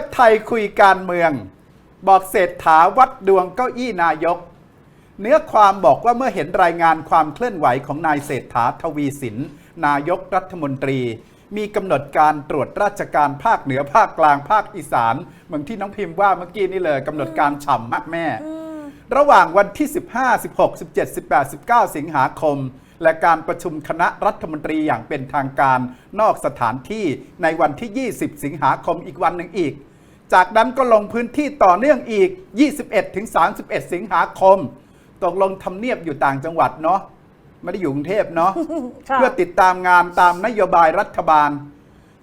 พไทยคุยการเมือง บอกเศรษฐาวัดดวงเก้าอี้นายก เนื้อความบอกว่าเมื่อเห็นรายงานความเคลื่อนไหวของนายเศรษฐาทวีสิน นายกรัฐมนตรี มีกำหนดการตรวจราชการภาคเหนือภาคกลางภาคอีสานเหมือนที่น้องพิมพ์ว่าเมื่อกี้นี่เลยกำหนดการฉ่ำมากแม่ ระหว่างวันที่ 15 16 17 18 19 สิงหาคม และการประชุมคณะรัฐมนตรีอย่างเป็นทางการนอกสถานที่ในวันที่ 20 สิงหาคมอีกวันหนึ่งอีก จากนั้นก็ลงพื้นที่ต่อเนื่องอีก 21ถึง31 สิงหาคม ตกลงทำเนียบอยู่ต่างจังหวัดเนาะไม่ได้อยู่กรุงเทพเนาะค่ะเพื่อติดตามงานตามนโยบายรัฐบาล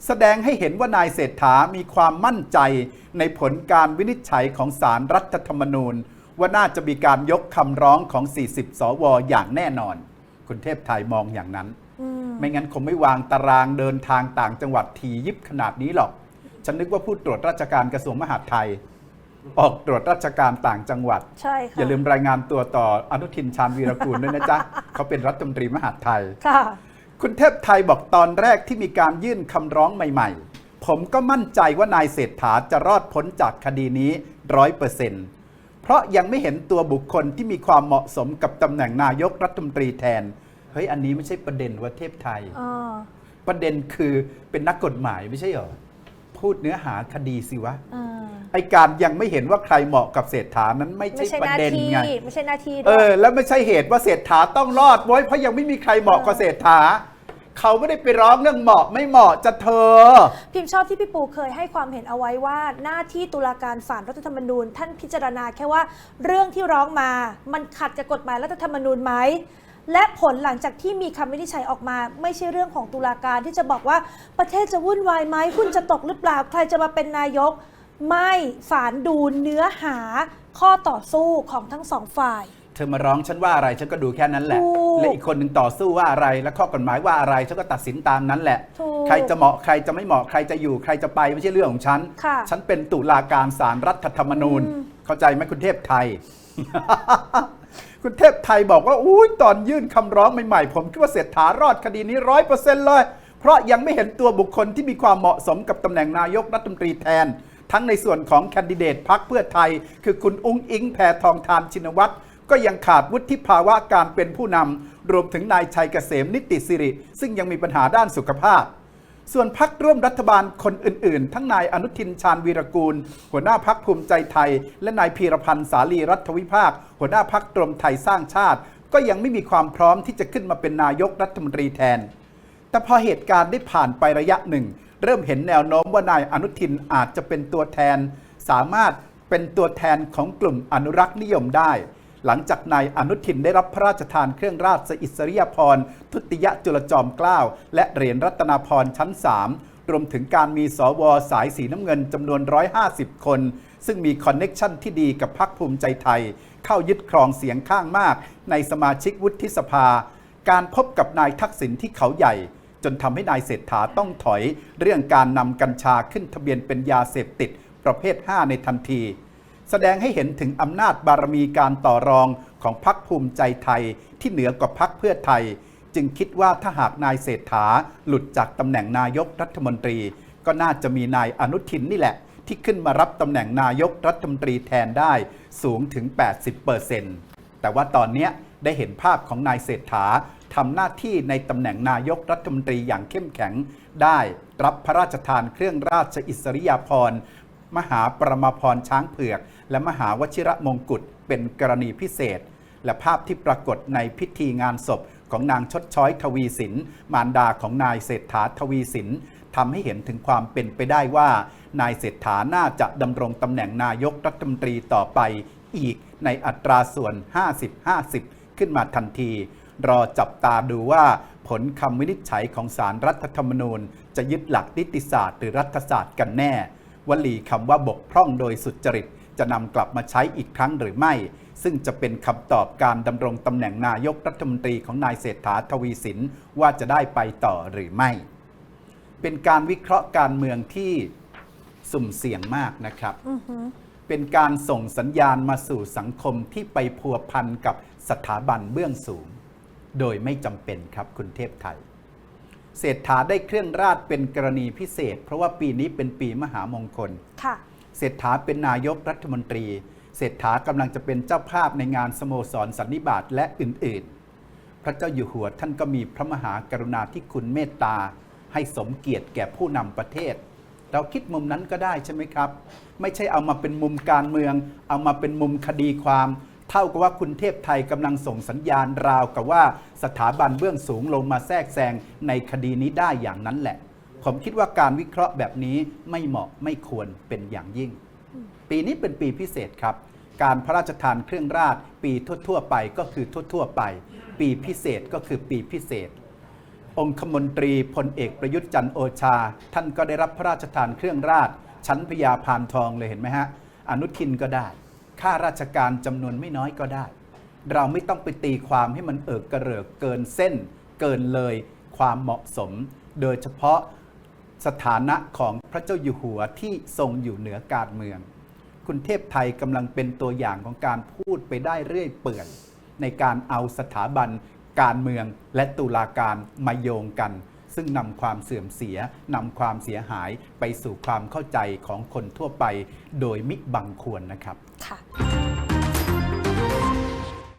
แสดงให้เห็นว่านายเศรษฐามีความมั่นใจในผลการวินิจฉัยของสารรัฐธรรมนูญ ว่าน่าจะมีการยกคำร้องของ 40 สวอย่างแน่นอน คุณเทพไทยมองอย่างนั้น ไม่งั้นคงไม่วางตารางเดินทางต่างจังหวัดทียิบขนาดนี้หรอก ฉันนึกว่าผู้ตรวจราชการกระทรวงมหาดไทย ออกตรวจราชการต่างจังหวัด ใช่ค่ะ อย่าลืมรายงานตัวต่ออนุทินชาญวีรกูลด้วยนะจ๊ะ เขาเป็นรัฐมนตรีมหาดไทย ค่ะ คุณเทพไทยบอกตอนแรกที่มีการยื่นคำร้องใหม่ ๆ ผมก็มั่นใจว่านายเศรษฐาจะรอดพ้นจากคดีนี้ร้อยเปอร์เซ็นต์เพ ราะยังไม่เห็นตัวบุคคลที่มีความเหมาะสมกับตำแหน่งนายกรัฐมนตรีแทน เฮ้ย อันนี้ไม่ใช่ประเด็นว่าเทพไทย อ่าประเด็นคือเป็นนักกฎหมายไม่ใช่เหรอ พูดเนื้อหาคดีสิวะ อ่าไอการยังไม่เห็นว่าใครเหมาะกับเศรษฐานั้นไม่ไม่ใช่ใช่ปหระน้าเด็นที่ไง ไม่ใช่หน้าที่เอด้วย อ แล้วไม่ใช่เหตุว่าเศรษฐาต้องรอดไว้ยเพราะยังไม่มีใครเหมาะกับเศรษฐา เขาไม่ได้ไปร้องเรื่องเหมาะไม่เหมาะจะเธอ พิมพ์ชอบที่พี่ปูเคยให้ความเห็นเอาไว้ว่า หน้าที่ตุลาการศาลรัฐธรรมนูญ ท่านพิจารณาแค่ว่าเรื่องที่ร้องมา มันขัดกับกฎหมายรัฐธรรมนูญไหมและผลหลังจากที่มีคำวินิจฉัยออกมา ไม่ใช่เรื่องของตุลาการที่จะบอกว่าประเทศจะวุ่นวายไหมหุ้นจะตกหรือเปล่าใครจะมาเป็นนายก ไม่ศาลดูเนื้อหาข้อต่อสู้ของทั้งสองฝ่าย ธอมาร้องฉันว่าอะไรฉันก็ดูแค่นั้นแหละ ถูกและอีกคนหนึ่งต่อสู้ว่าอะไร และข้อกฎหมายว่าอะไรฉันก็ตัดสินตามนั้นแหละ ถูกใครจะเหมาะใครจะไม่เหมาะใครจะอยู่ใครจะไปไม่ใช่เรื่องของฉัน ค่ะฉันเป็นตุลาการศาลรัฐธรรมนูญ อืม เข้าใจไหมคุณเทพไทย คุณเทพไทยบอกว่าอุ้ยตอนยื่นคำร้องใหม่ๆ ผมคิดว่าเศรษฐารอดคดีนี้ร้อยเปอร์เซ็นต์เลย เพราะยังไม่เห็นตัวบุคคลที่มีความเหมาะสมกับตำแหน่งนายกรัฐมนตรีแทน ทั้งในส่วนของแคนดิเดตพักเพื่อไทย คือคุณอุ้งอิงแพทองทานชินวัตร ก็ยังขาดวุฒิภาวะการเป็นผู้นำรวมถึงนายชัยเกษมนิติสิริ ซึ่งยังมีปัญหาด้านสุขภาพ ส่วนพักร่วมรัฐบาลคนอื่น ๆ ทั้งนายอนุทินชาญวีรกูล หัวหน้าพักภูมิใจไทย และนายพีรพันธ์สาลีรัฐวิภาค หัวหน้าพักตรมไทยสร้างชาติ ก็ยังไม่มีความพร้อมที่จะขึ้นมาเป็นนายกรัฐมนตรีแทน แต่พอเหตุการณ์ได้ผ่านไประยะหนึ่ง เริ่มเห็นแนวโน้มว่านายอนุทินอาจจะเป็นตัวแทน สามารถเป็นตัวแทนของกลุ่มอนุรักษ์นิยมได้ หลังจากนายอนุทินได้รับพระราชทานเครื่องราชอิสริยาภรณ์ทุติยจุลจอมเกล้าและเหรียญรัตนาภรณ์ชั้น 3 รวมถึงการมีสวสายสีน้ำเงินจำนวน 150 คน ซึ่งมีคอนเน็กชันที่ดีกับพรรคภูมิใจไทย เข้ายึดครองเสียงข้างมาก ในสมาชิกวุฒิสภา การพบกับนายทักษิณที่เขาใหญ่จนทำให้นายเศรษฐาต้องถอย เรื่องการนำกัญชาขึ้นทะเบียนเป็นยาเสพติด ประเภท 5 ในทันที แสดงให้เห็นถึงอำนาจบารมีการต่อรองของพรรคภูมิใจไทยที่เหนือกว่าพรรคเพื่อไทย จึงคิดว่าถ้าหากนายเศรษฐาหลุดจากตำแหน่งนายกรัฐมนตรี ก็น่าจะมีนายอนุทินนี่แหละ ที่ขึ้นมารับตำแหน่งนายกรัฐมนตรีแทนได้สูงถึง 80%แต่ว่าตอนนี้ได้เห็นภาพของนายเศรษฐาทำหน้าที่ในตำแหน่งนายกรัฐมนตรีอย่างเข้มแข็งได้รับพระราชทานเครื่องราชอิสริยาภรณ์ มหาประมาพรช้างเผือก และมหาวชิระมงกุฎเป็นกรณีพิเศษ และภาพที่ปรากฏในพิธีงานศพของนางชดช้อยทวีสิน มารดาของนายเศรษฐาทวีสินทำให้เห็นถึงความเป็นไปได้ว่า นายเศรษฐาน่าจะดำรงตำแหน่งนายกรัฐมนตรีต่อไป อีกในอัตราส่วน 50-50 ขึ้นมาทันที รอจับตาดูว่าผลคำวินิจฉัยของสารรัฐธรรมนูญ จะยึดหลักนิติศาสตร์หรือรัฐศาสตร์กันแน่ วลีคำว่าบกพร่องโดยสุจริต จะนำกลับมาใช้อีกครั้งหรือไม่ ซึ่งจะเป็นคำตอบการดำรงตำแหน่งนายกรัฐมนตรีของนายเศรษฐาทวีสินว่าจะได้ไปต่อหรือไม่ เป็นการวิเคราะห์การเมืองที่สุ่มเสี่ยงมากนะครับอือหือเป็นการส่งสัญญาณมาสู่สังคมที่ไปพัวพันกับสถาบันเบื้องสูง โดยไม่จำเป็นครับคุณเทพไทย เศรษฐาได้เครื่องราชเป็นกรณีพิเศษ เพราะว่าปีนี้เป็นปีมหามงคลค่ะเศรษฐาเป็นนายกรัฐมนตรี เศรษฐากำลังจะเป็นเจ้าภาพในงานสโมสรสันนิบาตและอื่นๆ พระเจ้าอยู่หัวท่านก็มีพระมหากรุณาธิคุณเมตตา ให้สมเกียรติแก่ผู้นำประเทศ เราคิดมุมนั้นก็ได้ใช่ไหมครับ ไม่ใช่เอามาเป็นมุมการเมือง เอามาเป็นมุมคดีความ เท่ากับว่าคุณเทพไทยกำลังส่งสัญญาณราวกับว่าสถาบันเบื้องสูงลงมาแทรกแซงในคดีนี้ได้อย่างนั้นแหละ ผมคิดว่าการวิเคราะห์แบบนี้ไม่เหมาะไม่ควรเป็นอย่างยิ่ง ปีนี้เป็นปีพิเศษครับ การพระราชทานเครื่องราชปีทั่วๆไปก็คือทั่วๆไป ปีพิเศษก็คือปีพิเศษองคมนตรีพลเอกประยุทธ์จันทร์โอชา ท่านก็ได้รับพระราชทานเครื่องราช ชั้นพญาพานทองเลยเห็นไหมฮะ อนุทินก็ได้ ข้าราชการจำนวนไม่น้อยก็ได้ เราไม่ต้องไปตีความให้มันเอิกกระเริกเกินเส้น เกินเลยความเหมาะสม โดยเฉพาะสถานะของพระเจ้าอยู่หัวที่ทรงอยู่เหนือการเมือง คุณเทพไทยกำลังเป็นตัวอย่างของการพูดไปได้เรื่อยเปื่อยในการเอาสถาบัน การเมืองและตุลาการมาโยงกัน ซึ่งนำความเสื่อมเสียนำความเสียหายไปสู่ความเข้าใจของคนทั่วไป โดยมิบังควรนะครับ 卡